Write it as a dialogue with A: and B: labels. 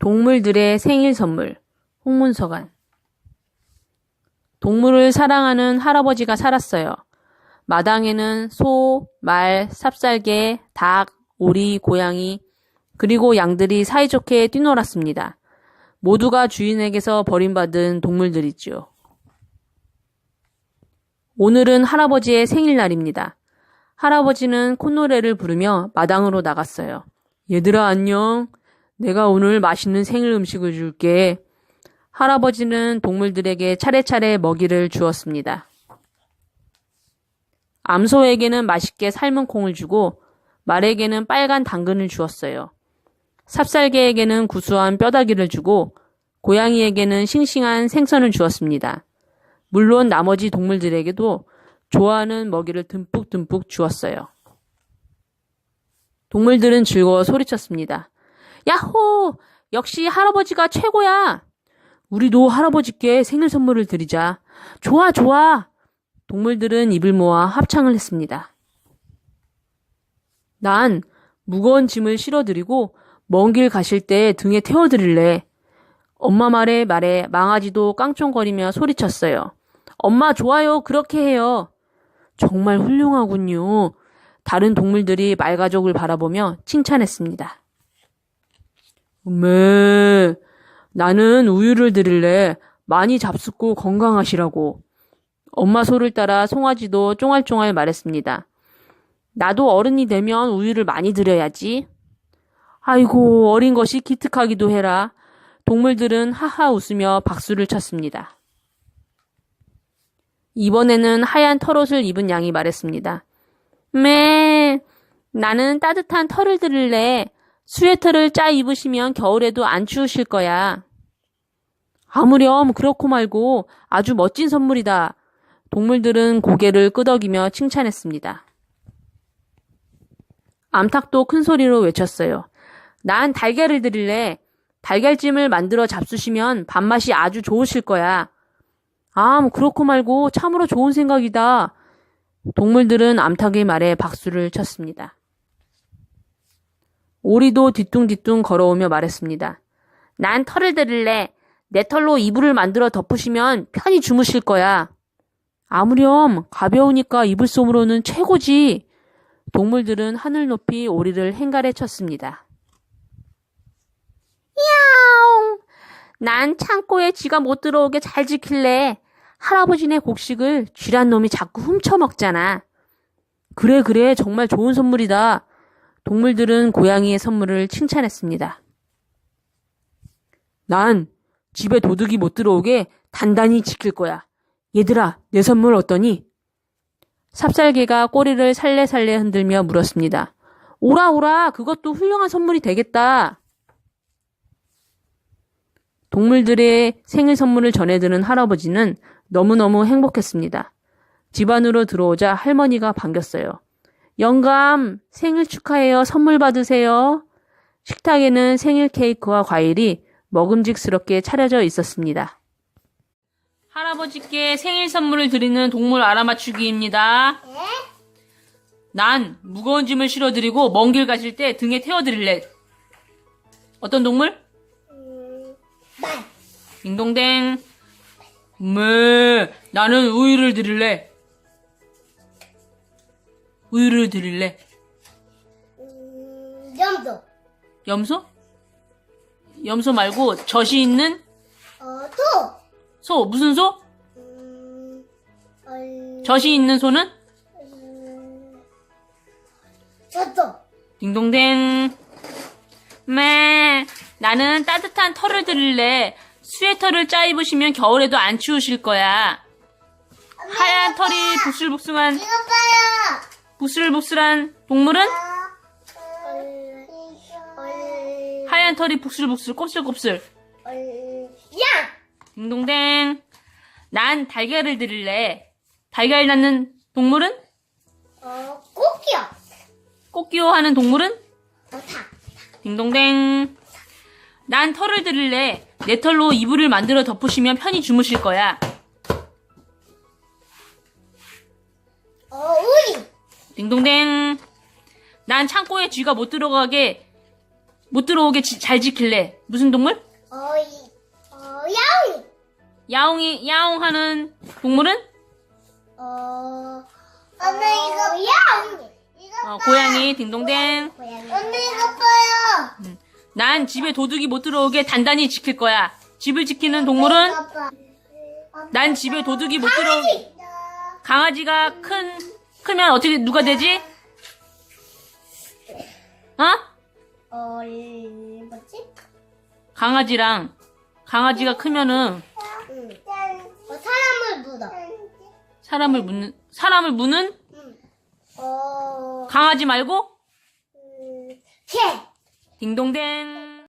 A: 동물들의 생일 선물. 홍문서간. 동물을 사랑하는 할아버지가 살았어요. 마당에는 소, 말, 삽살개, 닭, 오리, 고양이, 그리고 양들이 사이좋게 뛰놀았습니다. 모두가 주인에게서 버림받은 동물들이지요. 오늘은 할아버지의 생일날입니다. 할아버지는 콧노래를 부르며 마당으로 나갔어요. 얘들아 안녕. 내가 오늘 맛있는 생일 음식을 줄게. 할아버지는 동물들에게 차례차례 먹이를 주었습니다. 암소에게는 맛있게 삶은 콩을 주고 말에게는 빨간 당근을 주었어요. 삽살개에게는 구수한 뼈다귀를 주고 고양이에게는 싱싱한 생선을 주었습니다. 물론 나머지 동물들에게도 좋아하는 먹이를 듬뿍듬뿍 주었어요. 동물들은 즐거워 소리쳤습니다. 야호! 역시 할아버지가 최고야! 우리도 할아버지께 생일 선물을 드리자. 좋아, 좋아! 동물들은 입을 모아 합창을 했습니다. 난 무거운 짐을 실어드리고 먼 길 가실 때 등에 태워드릴래. 엄마 말에 말에 망아지도 깡총거리며 소리쳤어요. 엄마 좋아요. 그렇게 해요. 정말 훌륭하군요. 다른 동물들이 말가족을 바라보며 칭찬했습니다. 음메, 나는 우유를 드릴래. 많이 잡숫고 건강하시라고. 엄마 소를 따라 송아지도 쫑알쫑알 말했습니다. 나도 어른이 되면 우유를 많이 드려야지. 아이고, 어린 것이 기특하기도 해라. 동물들은 하하 웃으며 박수를 쳤습니다. 이번에는 하얀 털옷을 입은 양이 말했습니다. 매, 나는 따뜻한 털을 들을래. 스웨터를 짜 입으시면 겨울에도 안 추우실 거야. 아무렴 그렇고 말고 아주 멋진 선물이다. 동물들은 고개를 끄덕이며 칭찬했습니다. 암탉도 큰 소리로 외쳤어요. 난 달걀을 드릴래. 달걀찜을 만들어 잡수시면 밥맛이 아주 좋으실 거야. 아, 그렇고 말고 참으로 좋은 생각이다. 동물들은 암탉의 말에 박수를 쳤습니다. 오리도 뒤뚱뒤뚱 걸어오며 말했습니다. 난 털을 드릴래. 내 털로 이불을 만들어 덮으시면 편히 주무실 거야. 아무렴 가벼우니까 이불 속으로는 최고지. 동물들은 하늘 높이 오리를 행가래 쳤습니다. 야옹! 난 창고에 쥐가 못 들어오게 잘 지킬래. 할아버지네 곡식을 쥐란 놈이 자꾸 훔쳐 먹잖아. 그래, 그래. 정말 좋은 선물이다. 동물들은 고양이의 선물을 칭찬했습니다. 난 집에 도둑이 못 들어오게 단단히 지킬 거야. 얘들아, 내 선물 어떠니? 삽살개가 꼬리를 살래살래 흔들며 물었습니다. 오라, 오라, 그것도 훌륭한 선물이 되겠다. 동물들의 생일 선물을 전해드는 할아버지는 너무너무 행복했습니다. 집 안으로 들어오자 할머니가 반겼어요. 영감, 생일 축하해요. 선물 받으세요. 식탁에는 생일 케이크와 과일이 먹음직스럽게 차려져 있었습니다. 할아버지께 생일 선물을 드리는 동물 알아맞추기입니다. 난 무거운 짐을 실어드리고 먼 길 가실 때 등에 태워드릴래. 어떤 동물?
B: 말.
A: 딩동댕. 네, 나는 우유를 드릴래. 우유를 드릴래.
B: 음, 염소.
A: 염소? 염소 말고 젖이 있는
B: 어, 소.
A: 소. 무슨 소?
B: 음, 얼,
A: 젖이 있는 소는?
B: 음, 젖소.
A: 딩동댕. 매, 나는 따뜻한 털을 드릴래. 스웨터를 짜 입으시면 겨울에도 안 추우실 거야. 하얀 털이 북슬북슬한,
B: 이거 봐요.
A: 북슬북슬한 동물은? 하얀 털이 북슬북슬, 곱슬곱슬.
B: 얼, 양.
A: 딩동댕. 난 달걀을 드릴래. 달걀 낳는 동물은?
B: 어, 꽃이요.
A: 꽃기호 하는 동물은?
B: 어, 닭.
A: 딩동댕. 난 털을 드릴래. 내 털로 이불을 만들어 덮으시면 편히 주무실 거야. 딩동댕. 난 창고에 쥐가 못 들어가게 못 들어오게 지- 잘 지킬래? 무슨 동물?
B: 어이, 어, 야옹이.
A: 야옹이, 야옹 하는 동물은?
B: 어, 언니 이거 야옹이. 이거
A: 어, 고양이, 딩동댕.
B: 고양이. 언니 이거 봐요.
A: 난 집에 도둑이 못 들어오게 단단히 지킬 거야. 집을 지키는 동물은?
B: 이거 봐.
A: 난 집에 도둑이 못 들어오게. 강아지가 큰, 크면 어떻게, 누가 되지? 어?
B: 어, 뭐지?
A: 강아지랑, 강아지가 크면은
B: 응. 어, 사람을 묻어.
A: 사람을 묻는, 사람을 무는
B: 응. 어,
A: 강아지 말고?
B: 음, 개.
A: 딩동댕.